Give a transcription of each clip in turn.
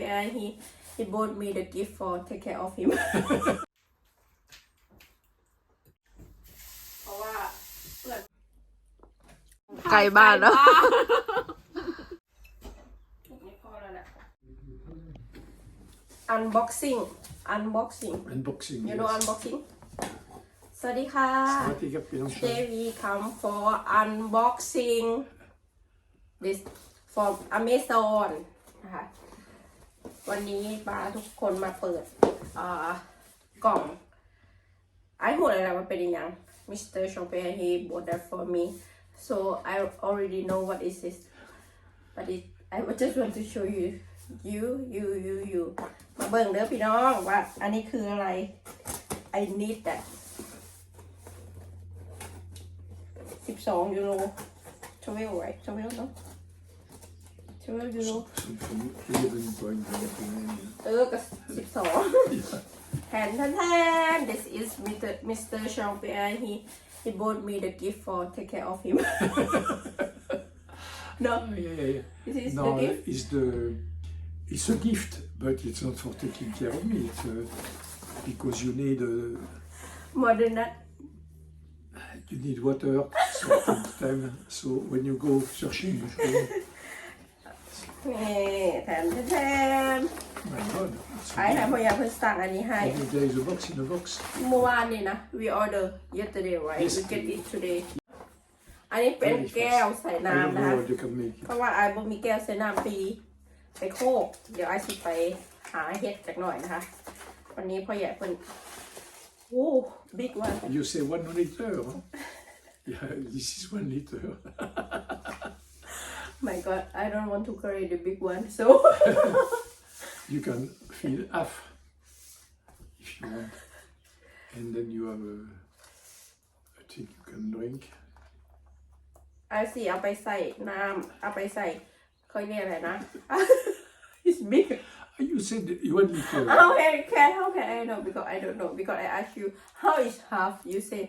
Champagne he he bought me the gift for take care of him เพราะว่าเพื่อนไกลบ้านแล้ว ไม่พอแล้วแหละ unboxing unboxing Unboxing. you know yes. unboxing สวัสดีค่ะ Sawati Kapilon Today we come for unboxing this from Amazon นะคะ วันนี้ป้าทุกคนมาเปิดอ่ากล่องไอหัวอะไรมันเป็นยัง Mr. Champagne he bought that for me so I already know what is this but it I just want to show you you you you you มาเบิ่งเด้อพี่น้องว่าอันนี้คืออะไร I need that สิบสองยู โรทเวลไรทเวลเนาะทเวลยูโร Something 11.1 เออก็สิบสองแทนแทนแทน this is Mr. Mr. Champagne he he bought me the gift for take care of him no Oh, yeah, yeah, yeah. this is No, the gift it's the it's a gift, but it's not for taking care of me. It's uh, because you need uh, more than that you need water certain time. So when you go searching, you should, นี่แทนแทนแทน my God, it's ไอ้ a แทน gift. พยายามเพิ่งสั่งอันนี้ให้ Maybe there is a box in a box. เมื่อวานนี่นะ we order yesterday right Yes. we get it today อันนี้เป็น Very fast. แก้วใส่ I น้ำ don't นะ know คะ how they can make เพ it. ราะว่าไอ้บ่มีแก้วใส่น้ำปี ไปโคก เดี๋ยวไอ้สิไปหาเห็ดจากหน่อยนะคะ วันนี้พ่อใหญ่เพิ่นโอ้บิ๊กวัน You say one liter, huh? Yeah, this is one liter. my god I don't want to carry the big one so You can fill half if you want, and then you have a, a thing you can drink. ไอ้สิเอาไปใส่น้ำเอาไปใส่เขาเรียกอะไรนะ it's big Ah, You said one liter. how can can how can I know because I don't know because I ask you how is half you say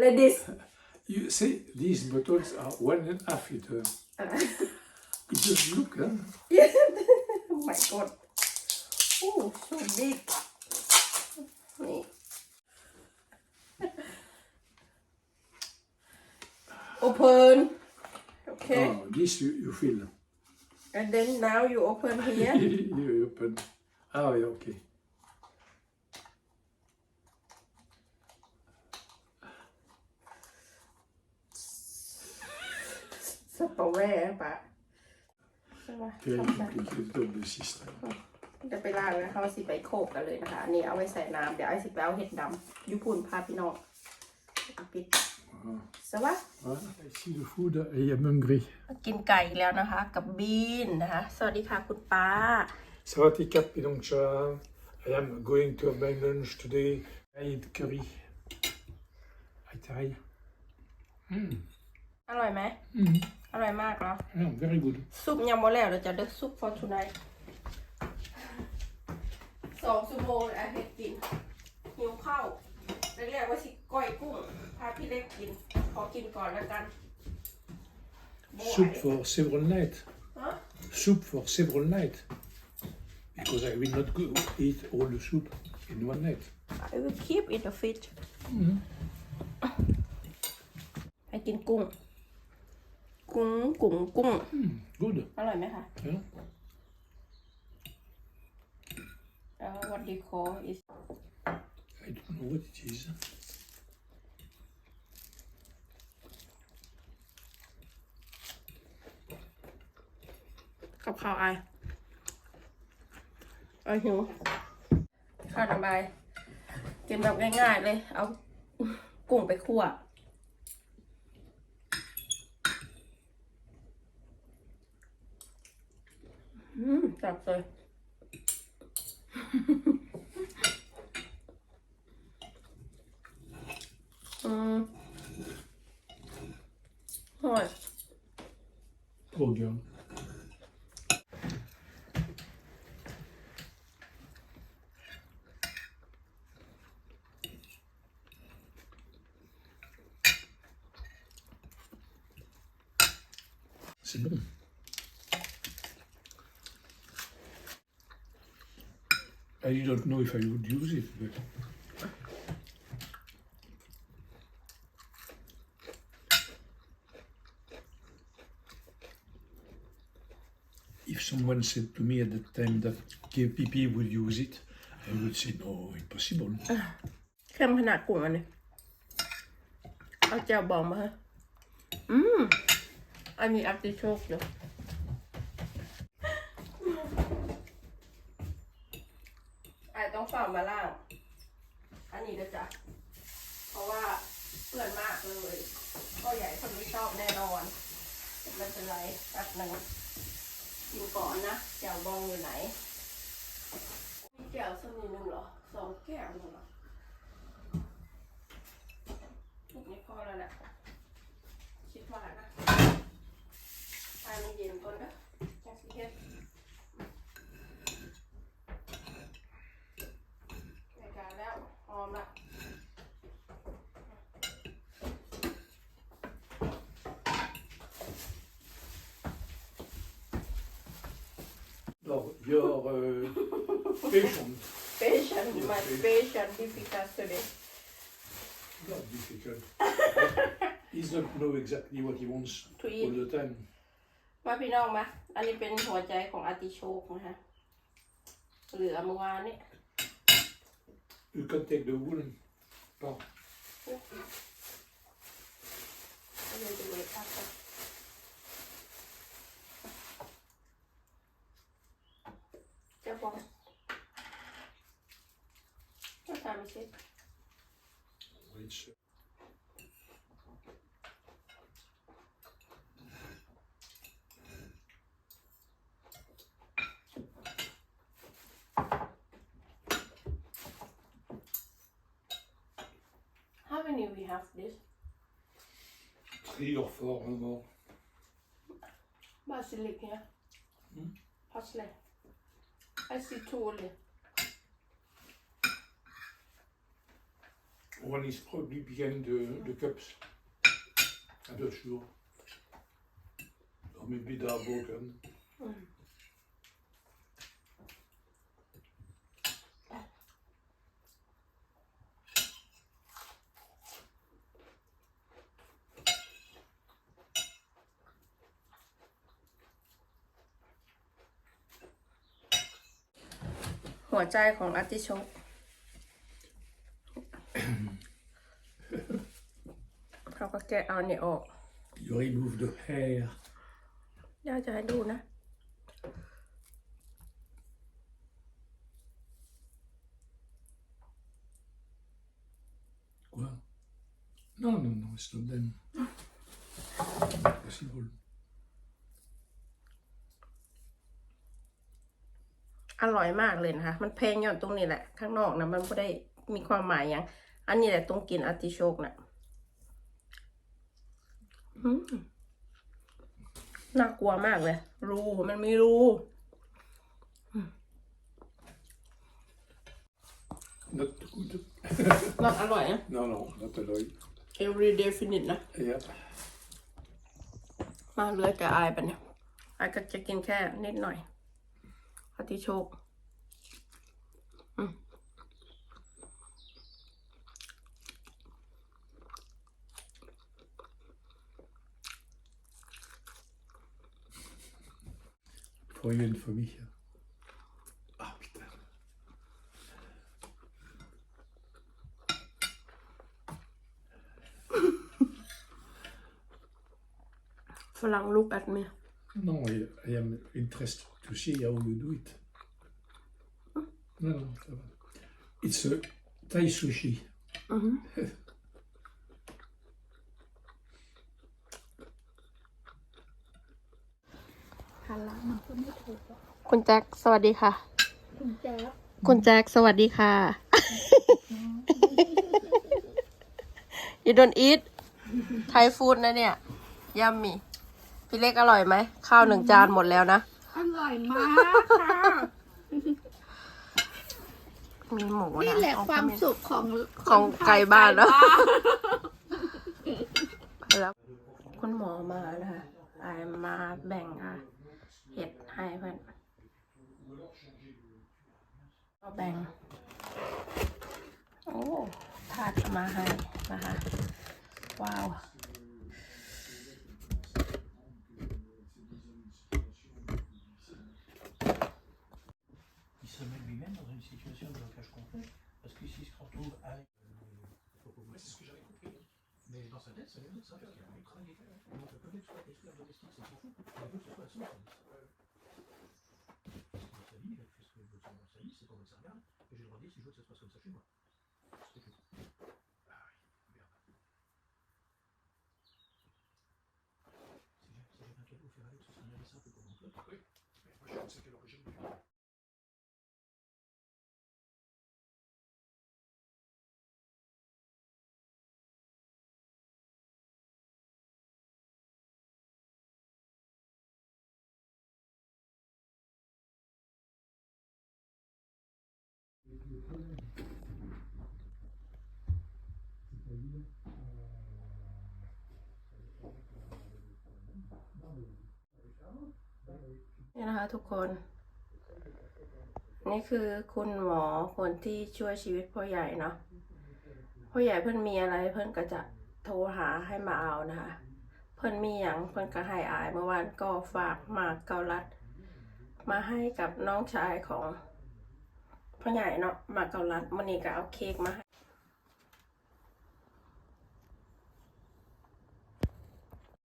like this You say these bottles are one and a half liter. It just look, huh? Yeah. oh my god. Oh, so big. นี่ Open. Okay. Oh, this you, you fill. And then now you open here. you open. Oh, yeah, okay. สตรอเบอรี่ปะใช่ปะ Very ทำไม complicated the system. จะไปล้างนะเขาสิไปโคกกันเลยนะคะอันนี้เอาไว้ใส่น้ำเดี๋ยวไอ้สิไปเอาเห็ดดำยุพุนพาพี่น้องปิดสวัสดี Voilà, I see the food. I am hungry. กินไก่อีกแล้วนะคะ กับบีนนะคะ สวัสดีค่ะคุณป้า Savati Kat Pidongcha. I am going to have my lunch today. I eat curry. I try. Mm. อร่อยไหม Mm. อร่อยมากเนาะ Yeah, very good. ซุปยังบ่แล้วเดี๋ยวจะเลือกซุป for tonight สองชั่วโมงเลยอาเฮ็ดกินหิวข้าวแรกๆว่าสิก้อยกุ้งพาพี่เล็กกิน ขอกินก่อนแล้วกันบ่ไหว Soup for several nights. ฮะ Soup for several nights. Because I will not go eat all the soup in one night. I will keep in the fridge ให้กินกุ้ง กุ้งกุ้งกุ้ง Mm, good. อร่อยไหมคะ Yeah. เอ่อ what do you call is I don't know what it is. กับข้าวไอายเอาหิวข้าวน้ำใบายกินแบบง่ายๆเลย เอากุ้งไปคั่ว อืมจับเลยอื I don't know if I would use it, but if someone said to me at the time that KPP would use it, I would say no, impossible. เข้มขนาดกุ้งอันนี้เอาแจ่วบองมาฮะอืมอันนี้อัพติโชคอยู่ไอ้ ฝ่ามาล่าง อันนี้ก็จะเพราะว่าเปื่อนมากเลย ก็ใหญ่คนไม่ชอบแน่นอนไม่เป็นไรตัดหนึ่งกินก่อนนะแจ่วบองอยู่ไหนมีแก้วสักนิดนึงเหรอสองแก้วนึงเหรอลูกนี้พอแล้วแหละคิดว่านะทานเย็นก่อนนะจังสิเฮ็ดรายการแล้วหอมละ No, you're uh, patient, patient my patient difficult today not difficult. he doesn't know exactly what he wants To eat. all the time. มาพี่น้องมา อันนี้เป็นหัวใจของอาร์ติโชกนะคะเหลือเมื่อวานนี้ You can take the woolen part. ก็เลยจะเลยพักก่อนจะบอก จะทำไม่เสร็จ It's, uh, How many we have this? three or four more. Basilic here. Hmm? Parsley. I see two only. One is probably behind the, the cups. I'm not sure. Or maybe they are broken. Mm.. หัวใจของอาติโชก เราก็ แกะเอาเนี่ยออก You remove the hair. ย่าจะให้ดูนะ Quoi Non, non, non, it's not them. Possible. อร่อยมากเลยนะคะ มันเพลงอยู่ตรงนี้แหละ ข้างนอกนะมันไม่ได้มีความหมายอย่าง อันนี้แหละตรงกินอาร์ติโชกนะอืม น่ากลัวมากเลย รูมันมีรู Not good. น่าอร่อยนะ No, no, not alloy. every day finish นะ Yeah. มาเหลือแต่อายไปเนี่ยอายก็จะกินแค่นิดหน่อยอาร์ติโชกอืม For you and for me. Ah, putain. ฝรั่งลูกอัดเมีย No, I, I am interested to see how you do it. No, no, ça va. It's a Thai sushi. ภาระมันก็ไม่ถูกหรอกคุณแจ็คสวัสดีค่ะ คุณแจ๊บคุณแจ็คสวัสดีค่ะ you don't eat Thai food นะเนี่ยยัมมี่พี่เล็กอร่อยไหม ข้าวหนึ่งจานหมดแล้วนะ อร่อยมากค่ะ มีหมูนะนี่แหละเอาความเข้สุขของของไก่บ้านเนอะแล้ว คุณหมอมานะคะไอายมาแบ่งอะ เห็ดให้เพื่อนก็แบ่ง โอ้ถาดเอามาให้นะคะ ว้าว et j'ai le droit de dire si je veux que ça se passe comme ça chez moi. นี่นะคะทุกคน นี่คือคุณหมอคนที่ช่วยชีวิตพ่อใหญ่เนาะพ่อใหญ่เพิ่อนมีอะไรเพิ่อนก็จะโทรหาให้มาเอานะคะ เพิ่อนมีอย่างเพิ่อนก็ให้อายเมื่อวานก็ฝากหมากเกาลัด มาให้กับน้องชายของ พ่อใหญ่เนาะมาเกาลัดมันนี่ก็เอาเค้กมาให้